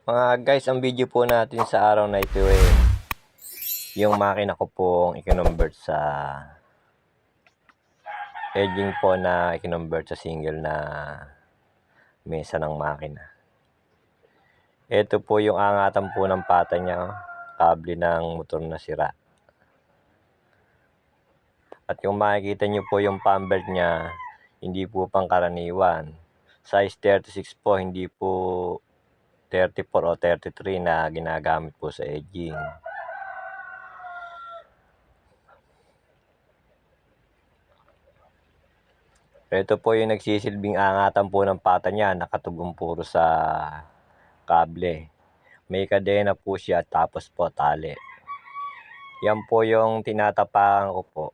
Mga guys, ang video po natin sa araw na ito eh, yung makina ko pong i-convert sa edging po na i-convert sa single na mesa ng makina. Ito po yung angatan po ng pata niya, oh. kable ng motor na sira. At yung makikita nyo po yung pambelt niya, hindi po pangkaraniwan. Size 36 po, hindi po 34 o 33 na ginagamit po sa edging. Ito po yung nagsisilbing angatan po ng pata niya, nakatugong puro sa kable. May kadena po siya tapos po tali. Yan po yung tinatapakan ko po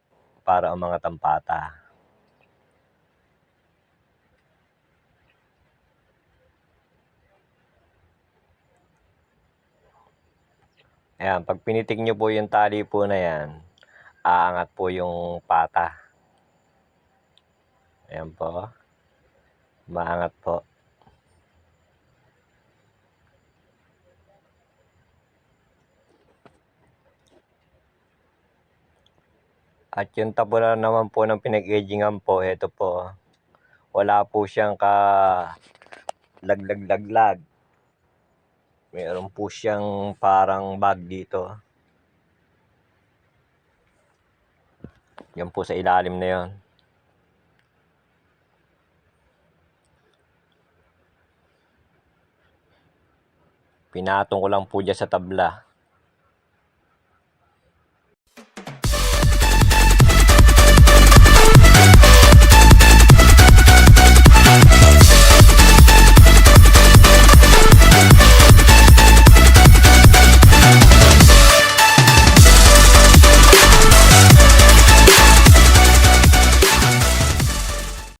para ang pata. Ayan, pag pinitik nyo po yung tali po na yan, aangat po yung pata. Ayan po. Maangat po. At yung tabula naman po ng pinag-edgingan po, ito po. Wala po siyang ka laglag-laglag. Meron po siyang parang bag dito. Yan po sa ilalim na yon. Pinatong ko lang po dyan sa tabla.